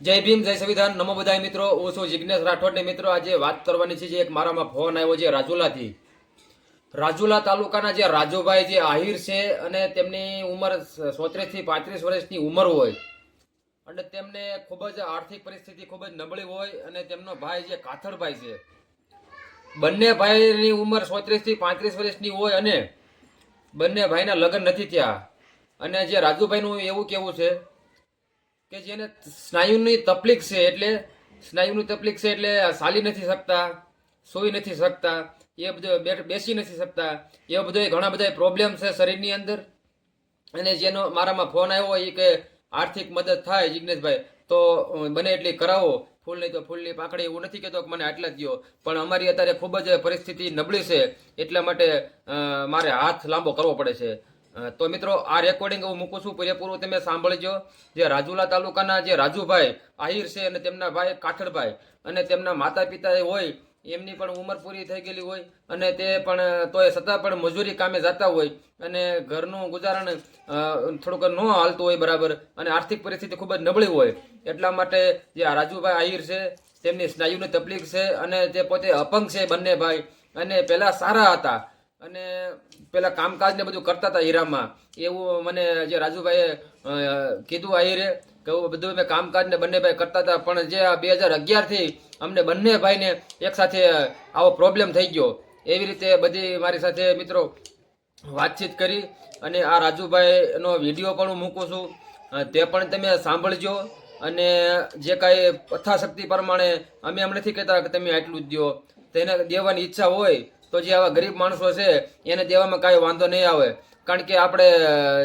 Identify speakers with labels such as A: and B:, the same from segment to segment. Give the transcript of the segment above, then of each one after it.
A: જય ભીમ, જય સંવિધાન. નમો બધાય મિત્રો, હું છું જિજ્ઞેશ રાઠોડને. મિત્રો, આજે વાત કરવાની છે જે એક મારામાં ફોન આવ્યો છે રાજુલાથી. રાજુલા તાલુકાના જે રાજુભાઈ જે આહિર છે અને તેમની ઉંમર સોત્રીસથી પાંત્રીસ વર્ષની ઉંમર હોય અને તેમને ખૂબ જ આર્થિક પરિસ્થિતિ ખૂબ જ નબળી હોય અને તેમનો ભાઈ જે કાથડભાઈ છે, બંને ભાઈની ઉંમર સોત્રીસથી પાંત્રીસ વર્ષની હોય અને બંને ભાઈના લગ્ન નથી થયા. અને જે રાજુભાઈનું એવું કેવું છે કે જેને સ્નાયુની તકલીફ છે એટલે, સ્નાયુની તકલીફ છે એટલે ચાલી નથી શકતા, સૂઈ નથી શકતા, એ બધું બેસી નથી શકતા, એ બધો ઘણા બધા પ્રોબ્લેમ છે શરીરની અંદર. અને જેનો મારામાં ફોન આવ્યો એ કે આર્થિક મદદ થાય જિજ્ઞેશભાઈ તો બને એટલી કરાવો. ફૂલ નહીં તો ફૂલની પાકડી એવું નથી કહેતો કે મને આટલા જ પણ અમારી અત્યારે ખૂબ જ પરિસ્થિતિ નબળી છે, એટલા માટે મારે હાથ લાંબો કરવો પડે છે. તો મિત્રો આ રેકોર્ડિંગ હું મૂકું છું. પૂરેપૂરું તમે સાંભળજો. જે રાજુલા તાલુકાના જે રાજુભાઈ આહિર છે અને તેમના ભાઈ કાઠળભાઈ અને તેમના માતા પિતા હોય, એમની પણ ઉંમર પૂરી થઈ ગયેલી હોય અને તે પણ, તોય છતાં પણ મજૂરી કામે જતા હોય અને ઘરનું ગુજારણ થોડુંક ન હાલતું હોય બરાબર અને આર્થિક પરિસ્થિતિ ખૂબ જ નબળી હોય. એટલા માટે જે આ રાજુભાઈ આહિર છે, તેમની સ્નાયુની તકલીફ છે અને તે પોતે અપંગ છે બંને ભાઈ અને પહેલાં સારા હતા. અને પેલા કામકાજ ને બધું કરતા હતા હીરામાં. એવું મને જે રાજુભાઈએ કીધું કીધું હીરે કે બધું મેં કામકાજ ને બંને ભાઈ કરતા હતા, પણ જે આ બે હજાર અગિયારથી અમને બંને ભાઈને એક સાથે આવો પ્રોબ્લેમ થઈ ગયો. એવી રીતે બધી મારી સાથે મિત્રો વાતચીત કરી અને આ રાજુભાઈનો વીડિયો પણ હું મૂકું છું. તે પણ તમે સાંભળજો અને જે કાંઈ પથાશક્તિ પ્રમાણે અમે એમ નથી કહેતા કે તમે આટલું જ દો તેને દેવાની ઈચ્છા હોય તો જે આવા ગરીબ માણસો છે, એને દેવામાં કાંઈ વાંધો નહીં આવે. કારણ કે આપણે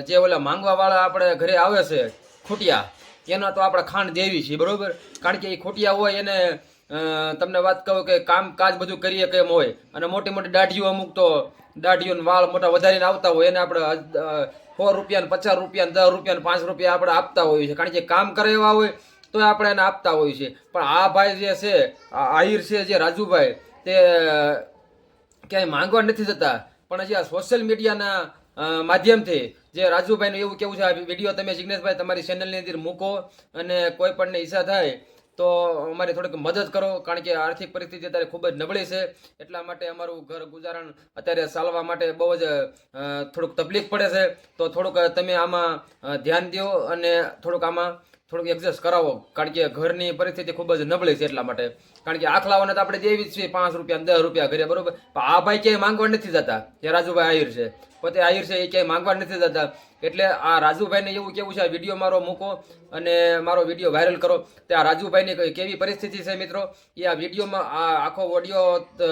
A: જે ઓલા માંગવાવાળા આપણે ઘરે આવે છે, ખૂટિયા, એના તો આપણે ખાંડ દેવી છે, બરોબર? કારણ કે એ ખૂટિયા હોય એને તમને વાત કહું કે કામકાજ બધું કરીએ કેમ હોય. અને મોટી મોટી દાઢીઓ અમુક તો દાઢીઓ વાળ મોટા વધારીને આવતા હોય, એને આપણે સો રૂપિયા પચાસ રૂપિયા દસ રૂપિયા પાંચ રૂપિયા આપણે આપતા હોઈએ છીએ. કારણ કે કામ કરે એવા હોય, તો આપણે એને આપતા હોય છે પણ આ ભાઈ જે છે આહિર છે, જે રાજુભાઈ, તે ક્યાંય માંગવા નથી જતા પણ હજી આ સોશિયલ મીડિયાના માધ્યમથી જે રાજુભાઈનું એવું કેવું છે, આ વીડિયો તમે જિગ્નેશભાઈ તમારી ચેનલની અંદર મૂકો અને કોઈ પણને ઈચ્છા થાય તો અમારી થોડીક મદદ કરો, કારણ કે આર્થિક પરિસ્થિતિ અત્યારે ખૂબ જ નબળી છે. એટલા માટે અમારું ઘર ગુજારણ અત્યારે ચાલવા માટે બહુ જ થોડુંક તકલીફ પડે છે. તો થોડુંક તમે આમાં ધ્યાન દો અને થોડુંક આમાં થોડુંક એડજસ્ટ કરાવો. કારણ કે ઘરની પરિસ્થિતિ ખૂબ જ નબળી છે એટલા માટે. કારણ કે આખલાઓને તો આપણે દેવી જ છીએ. પાંચ રૂપિયા દસ રૂપિયા ઘરે, બરોબર? પણ આ ભાઈ ક્યાંય માંગવા નથી જતા. જે રાજુભાઈ આહિર છે. પોતે આહિર છે એ ક્યાંય માંગવા નથી જતા. એટલે આ રાજુભાઈને એવું કેવું છે, આ વીડિયો મારો મૂકો અને મારો વીડિયો વાયરલ કરો. તે આ રાજુભાઈની કેવી પરિસ્થિતિ છે મિત્રો? એ આ વિડીયોમાં આ આખો ઓડિયો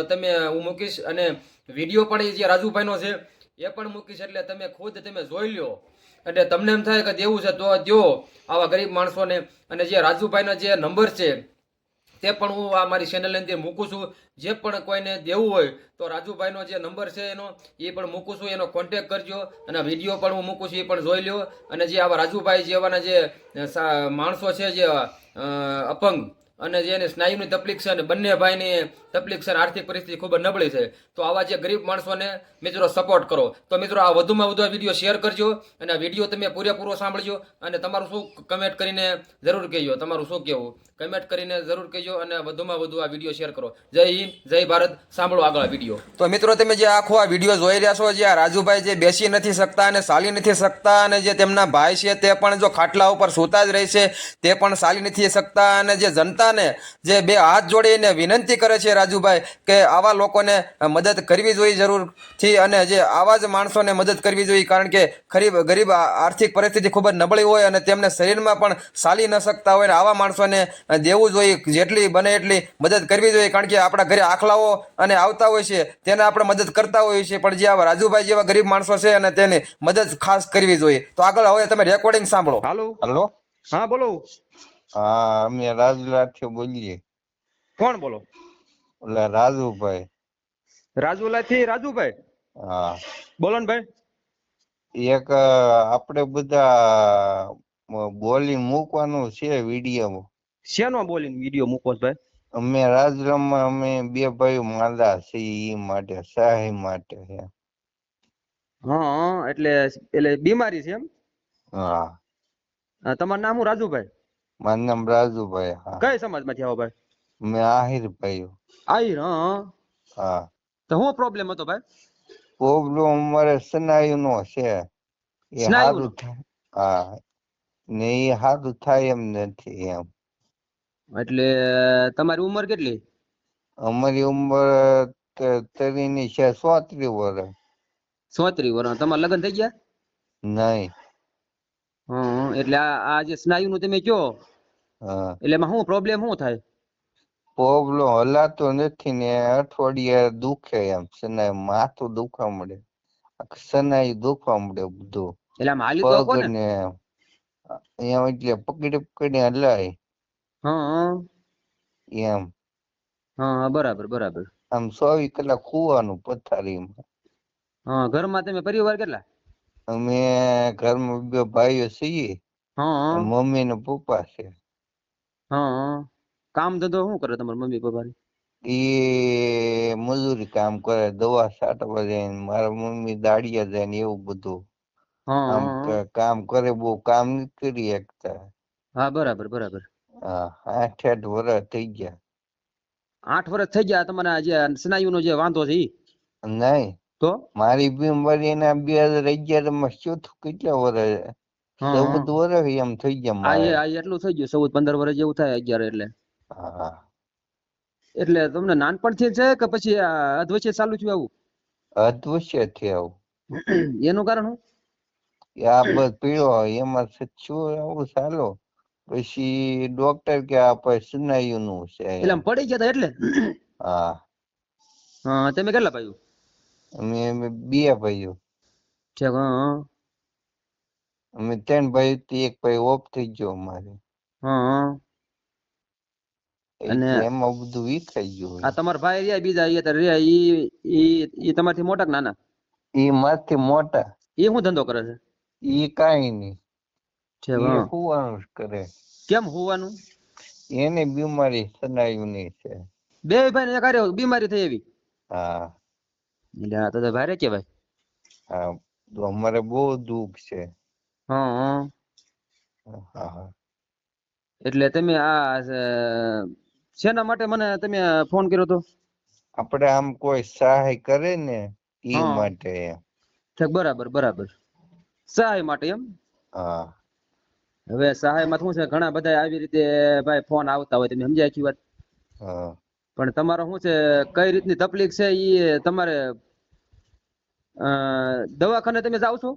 A: તમે હું મૂકીશ અને વીડિયો પણ એ જે રાજુભાઈનો છે, એ પણ મૂકીશ. એટલે તમે ખુદ તમે જોઈ લ્યો. એટલે તમને એમ થાય કે દેવું છે તો દો આવા ગરીબ માણસોને. અને જે રાજુભાઈનો જે નંબર છે, તે પણ હું આ મારી ચેનલની અંદર મૂકું છું. જે પણ કોઈને દેવું હોય તો રાજુભાઈનો જે નંબર છે એનો, એ પણ મૂકું છું. એનો કોન્ટેક કરજો અને વીડિયો પણ હું મૂકું છું, એ પણ જોઈ લ્યો. અને જે આવા રાજુભાઈ જેવાના જે માણસો છે જે અપંગ અને જેને સ્નાયુની તકલીફ છે અને બંને ભાઈની તકલીફ છે અને આર્થિક પરિસ્થિતિ ખૂબ નબળી છે. તો આવા જે ગરીબ માણસોને મિત્રો સપોર્ટ કરો. તો મિત્રો આ વધુમાં વધુ આ વીડિયો શેર કરજો અને આ વીડિયો તમે પૂરેપૂરો સાંભળજો અને તમારું શું કમેન્ટ કરીને જરૂર કહેજો. તમારું શું કહેવું? કમેન્ટ કરીને જરૂર કહેજો અને વધુમાં વધુ આ વીડિયો શેર કરો. જય હિન્દ, જય ભારત. સાંભળો આગળ વીડિયો
B: તો મિત્રો તમે જે આખો આ વીડિયો જોઈ રહ્યા છો, જે આ રાજુભાઈ જે બેસી નથી શકતા અને ચાલી નથી શકતા અને જે તેમના ભાઈ છે તે પણ જો ખાટલા ઉપર સૂતા જ રહે છે, તે પણ ચાલી નથી શકતા અને જે જનતાને જે બે હાથ જોડીને વિનંતી કરે છે રાજુભાઈ કે આવા લોકોને મદદ કરવી જોઈએ જરૂરથી અને જે આવા જ માણસોને મદદ કરવી જોઈએ, કારણ કે ગરીબ ગરીબ આર્થિક પરિસ્થિતિ ખૂબ જ નબળી હોય અને તેમને શરીરમાં પણ ચાલી ન શકતા હોય અને આવા માણસોને દેવું જોઈએ જેટલી બને એટલી મદદ કરવી જોઈએ કારણ કે આપણા ઘરે આખલાઓ અને આવતા હોય છે તેને આપણે મદદ કરતા હોઈએ છીએ. પણ જે આવા રાજુભાઈ જેવા ગરીબ માણસો છે અને તેને મદદ ખાસ કરવી જોઈએ. તો આગળ હવે તમે રેકોર્ડિંગ સાંભળો.
C: હાલો.
D: હાલો.
C: હા બોલો.
D: હા અમે રાજુલાથી બોલીએ.
C: કોણ બોલો?
D: એટલે રાજુભાઈ.
C: રાજુલાથી રાજુભાઈ?
D: હા.
C: બોલો ને ભાઈ.
D: એક આપણે બધા બોલી મૂકવાનું છે વીડિયો.
C: શેનો બોલીને વીડિયો મૂકો ભાઈ?
D: અમે રાજુલામાં અમે બે ભાઈ માંદા છે ઈ માટે સહાય માટે છે.
C: હા હા, એટલે એટલે બીમારી છે એમ?
D: હા.
C: તમારું નામ હું રાજુભાઈ?
D: મારું નામ રાજુભાઈ હા.
C: કઈ સમાજમાંથી આવો ભાઈ?
D: મે આહિર ભાઈ
C: આહિર હા
D: હા.
C: તો શું પ્રોબ્લેમ હતો ભાઈ?
D: પ્રોબ્લેમ અમારે સ્નાયુનો છે. એ સારું હા. ને એ સારું થાય એમ નથી એમ.
C: એટલે તમારી ઉંમર કેટલી?
D: અમારી ઉંમર તરીની છે સોત્રી વર્ષ
C: સોત્રી વર્ષ તમારા લગ્ન થઈ ગયા?
D: નહીં.
C: હમ એટલે આ જે સ્નાયુ નું તમે કયો
D: હા.
C: એટલે એમાં શું પ્રોબ્લેમ શું થાય?
D: પ્રોબ્લેમ હલાતો નથી ને અઠવાડિયે દુખે એમ. સનાય માથું દુખવા મળે સનાઈ દુખવા મળે બધું.
C: એટલે આમ હાલી તો હકો
D: પગ
C: ને?
D: ને એમ. એટલે પકડી પકડી હલાય.
C: હં
D: એમ.
C: હા બરાબર બરાબર.
D: આમ ચોવીસ કલાક સુવાનું પથારીમાં.
C: હા ઘરમાં તમે પરિવાર કેટલા?
D: અમે ઘરમાં બે ભાઈઓ છીએ.
C: હા.
D: મમ્મી ને પપ્પા છે.
C: હા કામ ધંધો શું કરે તમારા મમ્મી પપ્પા
D: એ મજૂરી કામ કરે દવા છાંટવા જાય ને મારા મમ્મી દાડિયા જાય ને એવું બધું. આમ કામ કરે બહુ કામ નથી કરી શકતા.
C: હા બરાબર બરાબર.
D: આઠ આઠ વર્ષ થઈ ગયા.
C: આઠ વર્ષ થઈ ગયા તમારા જે સ્નાયુનો જે વાંધો છે ઈ?
D: નહીં.
C: તો?
D: મારી બીમારી ના બે હજાર અગિયારમાં ચોથું કેટલા વર્ષ
C: હા,
D: ચૌદ વર્ષ એમ થઈ ગયા
C: આ એટલું થઈ ગયું ચૌદ પંદર વર્ષ જેવું થાય અગિયાર એટલે.
D: હા.
C: એટલે તમને નાનપણથી છે કે પછી અધવચ્ચે ચાલુ થયું આવું?
D: અધવચ્ચે થી આવું.
C: એનું કારણ શું?
D: આ બસ પીળો એમાં સચ્ચું આવું ચાલો. પછી ડોક્ટર કે આ પછી સ્નાયુ નું છે.
C: એટલે પડી ગયા એટલે?
D: હા.
C: હા તમે કેટલા પાયું
D: અમે અમે બે ભાઈઓ.
C: છે હા
D: અમે ત્રણ ભાઈ થી એક ભાઈ ઓફ થઈ ગયો અમારે.
C: હા અને-
D: એમાં બધું વિખાઈ ગયું
C: આ તમારા ભાઈ રહ્યા બીજા એ તો રહ્યા ઈ ઈ ઈ તમારથી મોટા કે નાના?
D: એ મારથી મોટા.
C: એ શું ધંધો કરે છે?
D: ઈ કાઈ નહીં.
C: છે.
D: હુવાનું કરે.
C: કેમ હોવાનું?
D: એને બીમારી છે.
C: બે ભાઈ ને બીમારી થઈ એવી.
D: હા.
C: એટલે આ તો
D: હા તો અમારે બહુ દુઃખ છે.
C: હા હા. એટલે તમે આ શેના માટે મને તમે ફોન કર્યો તો?
D: આપણે આમ કોઈ સહાય કરે ને
C: એ
D: માટે.
C: બરાબર બરાબર. સહાય માટે એમ?
D: હા.
C: હવે સહાયમાં શું છે? ઘણા બધા આવી રીતે ભાઈ ફોન આવતા હોય તમે સમજાય વાત? પણ તમારો શું છે? કઈ રીતની તકલીફ છે એ તમારે દવાખાને તમે જાવ છો?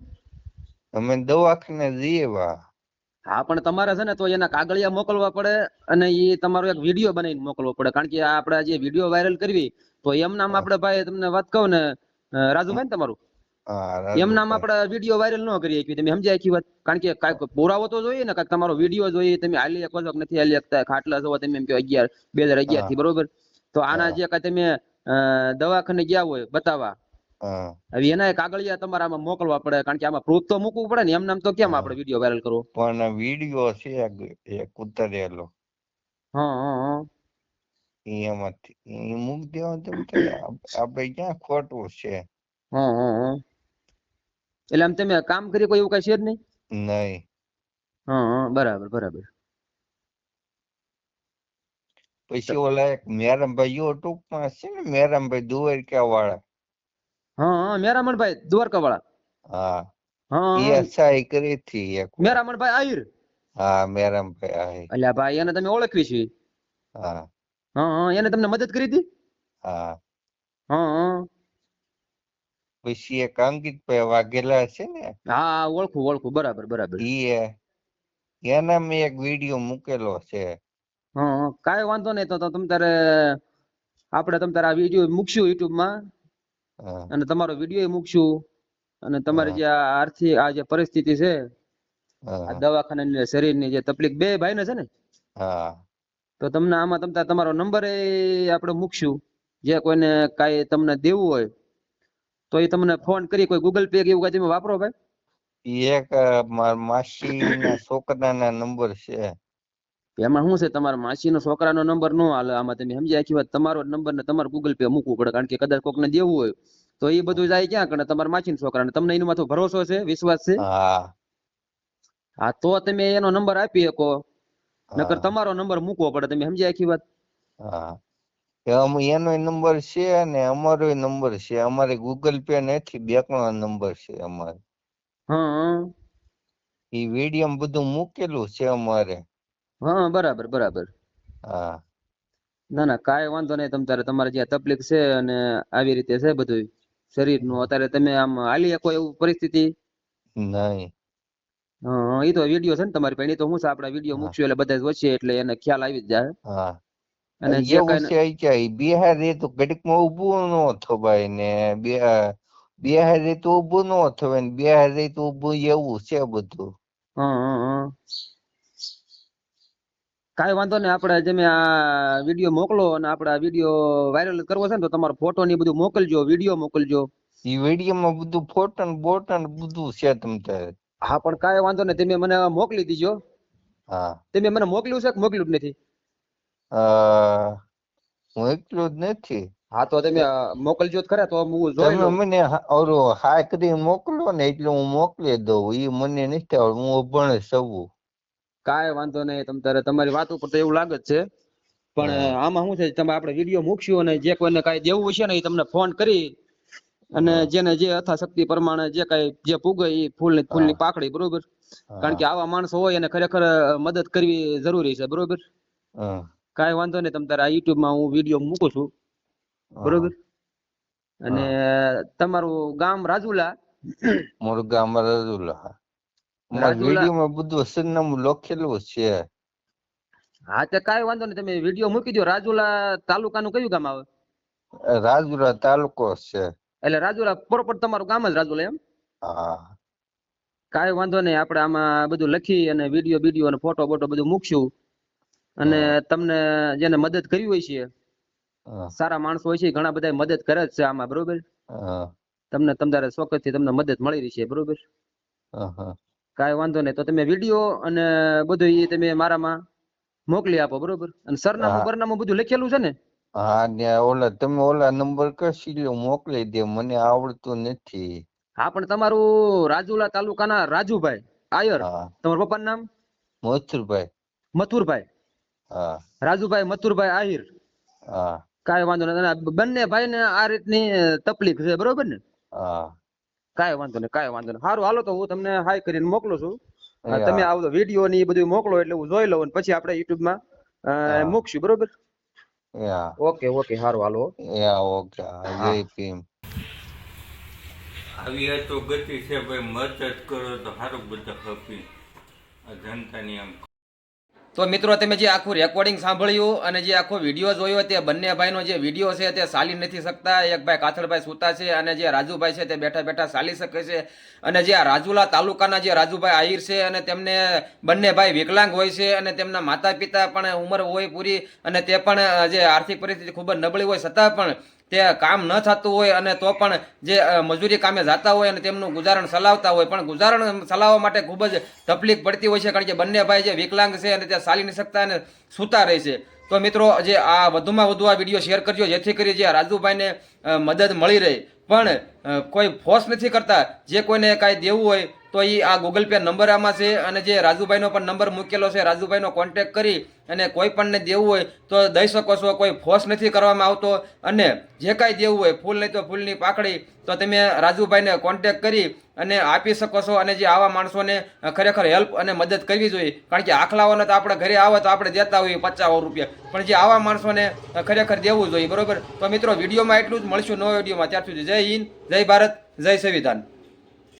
D: અમે દવાખાને જઈએ વા
C: હા પણ તમારે છે ને તો એના કાગળિયા મોકલવા પડે અને એ તમારો એક વીડિયો બનાવીને મોકલવો પડે. કારણ કે આપણે જે વીડિયો વાયરલ કરવી તો એમ નામ આપણે ભાઈ તમને વાત કહું ને રાજુભાઈ ને તમારું? એમ નામ. આપણે વીડિયો વાયરલ ન કરી શકીએ તમે સમજાય આખી વાત કારણ કે કાંઈક પુરાવો તો જોઈએ ને કાંઈક તમારો વીડિયો જોઈએ તમે હાલી શકો છો નથી હાલી શકતા ખાટલા છો તમે એમ કે અગિયાર બે હજાર અગિયારથી બરોબર? તો આના જે કાંઈ તમે દવાખાને ગયા હોય બતાવવા. હવે એના કાગળિયા તમારે આમાં મોકલવા પડે કારણ કે આમાં પ્રૂફ તો મૂકવું પડે ને એમ નામ તો કેમ આપણે વીડિયો વાયરલ કરવો?
D: પણ વીડિયો છે એક એક
C: હા હા
D: એમાંથી મૂક મૂકી દેવા તેમ આપણે ક્યાં ખોટું છે?
C: હા હા હા. એટલે આમ તમે કામ કરી કોઈ એવું કઈ છે જ નહીં?
D: નહીં.
C: હા બરાબર બરાબર.
D: પછી ઓલા એક મેરમભાઈ યુટ્યુબમાં છે ને મેરમભાઈ દુવારકા વાળા
C: હા હા મેરામણભાઈ દ્વારકા વાળા
D: હા
C: હા
D: એ
C: હા.
D: કરી હતી એક
C: મેરામણભાઈ આહિર?
D: હા મેરામભાઈ આહી.
C: અલ્યા ભાઈ એને તમે ઓળખવી છે.
D: હા.
C: હા એને તમને મદદ કરી હતી?
D: હા
C: હા.
D: પછી એક અંકિતભાઈ વાઘેલા છે ને
C: હા ઓળખું ઓળખું બરાબર બરાબર.
D: એ એના મેં એક વીડિયો મૂકેલો છે.
C: હા કાંઈ વાંધો નહીં તો તમ તારે આપણે તમે તારે આ વીડિયો મૂકશું
D: યુટ્યુબમાં
C: અને તમારો વીડિયો મૂકશું અને તમારી જે આ આર્થિક આ જે પરિસ્થિતિ છે આ દવાખાનાની શરીરની જે તકલીફ બે ભાઈને છે ને?
D: હા.
C: તો તમને આમાં તમ તમારો નંબર એ આપણે મૂકશું જે કોઈને કાંઈ તમને દેવું હોય તો એ તમને ફોન કરી કોઈ ગૂગલ પે કે એવું કાંઈ તમે વાપરો ભાઈ?
D: એક મારા માસી ના છોકરાના નંબર છે.
C: એમાં શું છે? તમારા માસીનો છોકરાનો નંબર નો હાલે. આમાં તમે સમજી આખી વાત તમારો નંબર ને તમારે ગૂગલ પે મૂકવું પડે. કારણ કે કદાચ કોકને દેવું હોય તો એ બધું જાય ક્યાં કરે તમારા માસીના છોકરાને. તમને એનો માથો ભરોસો છે? વિશ્વાસ છે?
D: હા.
C: હા તો તમે એનો નંબર આપી શકો. નકર તમારો નંબર મૂકવો પડે. તમે સમજી આખી વાત
D: હા. એ અમ- એનોય નંબર છે અને અમારો નંબર છે. અમારે ગૂગલ પે નથી બેંકનો નંબર છે અમારે.
C: હમ
D: એ વીડિયો બધું મૂકેલું છે અમારે.
C: હા બરાબર બરાબર.
D: હા.
C: ના ના કાંઈ વાંધો નહીં તમ તારે તમારે જ્યાં તકલીફ છે અને આવી રીતે છે બધું શરીરનું અત્યારે તમે આમ હાલી શકો એવું પરિસ્થિતિ?
D: નહીં.
C: હા એ તો વીડિયો છે ને તમારી પાસે તો હું છે આપણા વીડિયો. મૂકશું એટલે બધા વચ્ચે એટલે એને ખ્યાલ આવી જ જાય.
D: હા.
C: અને જે કાંઈ
D: બિહારી તો ઘડીકમાં ઊભું ન થવાય ને બિહારી તો ઊભું ન થવાય ને બિહારી તો ઊભું એવું છે બધું.
C: કાંઈ વાંધો નહીં આપણે તમે આ વીડિયો મોકલો અને આપણે આ વીડિયો વાયરલ કરવો છે ને તો તમારો ફોટો ને બધું મોકલજો વીડિયો મોકલજો.
D: ઈ વિડીયોમાં બધું ફોટો ને બોટો ને બધું છે તમ તારે.
C: હા પણ કાંઈ વાંધો નહીં તમે મને મોકલી દીજો.
D: હા.
C: તમે મને મોકલ્યું છે કે મોકલ્યું જ નથી?
D: હું એકલો જ નથી.
C: હા તો તમે મોકલજો જ ખરા તો હું જોઈ લઉં.
D: મને હા- ઓલો હાય કરી મોકલો ને એટલે હું મોકલી દઉં. ઈ મને નથી આવડતું હું અભણ સવું.
C: કાંઈ વાંધો નહીં તમ તારે તમારી વાત ઉપર તો એવું લાગે જ છે. પણ આમાં શું છે તમે આપણે વીડિયો મૂકશું અને જે કોઈને કાંઈ દેવું હશે ને એ તમને ફોન કરી અને જેને જે યથાશક્તિ પ્રમાણે જે કાંઈ જે પૂગે એ ફૂલ ફૂલની
D: હા.
C: પાકડી બરોબર? કારણ કે આવા માણસો હોય એને ખરેખર મદદ કરવી જરૂરી છે બરોબર?
D: હા,
C: કાંઈ વાંધો નહીં તમ તારા YouTube માં હું વીડિયો મૂકું છું. બરોબર? અને તમારું ગામ રાજુલા?
D: મારું ગામ રાજુલા- વિડીયોમાં બધું સરનામું લખેલું છે.
C: હા તે કાંઈ વાંધો નહીં તમે વીડિયો મૂકી દો રાજુલા તાલુકાનું કયું ગામ આવે?
D: રાજુલા તાલુકો છે.
C: એટલે રાજુલા પ્રોપર તમારું ગામ જ રાજુલા એમ?
D: હા.
C: કાંઈ વાંધો નહીં આપણે આમાં બધું લખી અને વીડિયો વીડિયો અને ફોટો બોટો બધું મૂકશું. અને તમને જેને મદદ કરી હોય છે સારા માણસો હોય છે ઘણા બધા મદદ કરે જ છે આમાં બરોબર? તમને તમારે ચોક્કસથી તમને મદદ મળી રહી છે બરોબર. કાંઈ વાંધો નહીં તો તમે વીડિયો અને બધું એ તમે મારામાં મોકલી આપો બરોબર? અને સરનામું. બરનામું બધું લખેલું છે ને?
D: હા ને ઓલા તમે ઓલા નંબર કશી મોકલી દે મને આવડતું નથી.
C: હા પણ તમારું રાજુલા તાલુકાના રાજુભાઈ આયર તમારા પપ્પાનું નામ?
D: મથુરભાઈ.
C: મથુરભાઈ. રાજુભાઈ મથુરભાઈ આહિર.
D: હા.
C: કાંઈ વાંધો નહીં. બંને ભાઈ ભાઈને આ રીતની તકલીફ છે બરોબર ને?
D: હા.
C: કાંઈ વાંધો નહીં કાંઈ વાંધો નહીં. સારું હાલો તો હું તમને હાઈ કરીને મોકલું છું. તમે આવો વીડિયો ને એ બધું મોકલો એટલે હું જોઈ લઉં પછી આપણે
D: યુટ્યુબમાં
C: મૂકશું બરોબર?
D: યા
C: ઓકે ઓકે સારું હાલો.
D: ઓકે જય ભીમ.
E: આવી આ તો ગતિ છે ભાઈ મદદ કરો તો સારું બધા હપી. જનતાની આમ
A: તો મિત્રો, તમે જે આખું રેકોર્ડિંગ સાંભળ્યું અને જે આખો વીડિયો જોયો તે બંને ભાઈનો જે વીડિયો છે તે ચાલી નથી શકતા. એક ભાઈ કાથળભાઈ સૂતા છે અને જે રાજુભાઈ છે તે બેઠા બેઠા ચાલી શકે છે. અને જે રાજુલા તાલુકાના જે રાજુભાઈ આહિર છે અને તેમને બંને ભાઈ વિકલાંગ હોય છે અને તેમના માતા પિતા પણ ઉંમર હોય પૂરી અને તે પણ જે આર્થિક પરિસ્થિતિ ખૂબ જ નબળી હોય છતાં પણ તે કામ ન થતું હોય અને તો પણ જે મજૂરી કામે જતા હોય અને તેમનું ગુજારણ ચલાવતા હોય, પણ ગુજારણ ચલાવવા માટે ખૂબ જ તકલીફ પડતી હોય છે, કારણ કે બંને ભાઈ જે વિકલાંગ છે અને તે ચાલી નહીં શકતા અને સૂતા રહે છે. તો મિત્રો, જે આ વધુમાં વધુ આ વીડિયો શેર કરજો, જેથી કરી જે રાજુભાઈને મદદ મળી રહે. પણ કોઈ ફોર્સ નથી કરતા, જે કોઈને કાંઈ દેવું હોય તો એ આ ગૂગલ પે નંબર આમાં છે અને જે રાજુભાઈનો પણ નંબર મૂકેલો છે, રાજુભાઈનો કોન્ટેક કરી અને કોઈ પણને દેવું હોય તો દઈ શકો છો, કોઈ ફોર્સ નથી કરવામાં આવતો અને જે કાંઈ દેવું હોય, ફૂલ નહીં તો ફૂલની પાકડી, તો તમે રાજુભાઈને કોન્ટેક કરી અને આપી શકો છો અને જે આવા માણસોને ખરેખર હેલ્પ અને મદદ કરવી જોઈએ. કારણ કે આખલાઓને તો આપણે ઘરે આવે તો આપણે દેતા હોઈએ પચાસ રૂપિયા. પણ જે આવા માણસોને ખરેખર દેવું જોઈએ, બરોબર? તો મિત્રો, વિડીયોમાં એટલું જ. મળશું નવા વિડીયોમાં. ત્યાર સુધી જય હિન્દ, જય ભારત, જય સંવિધાન.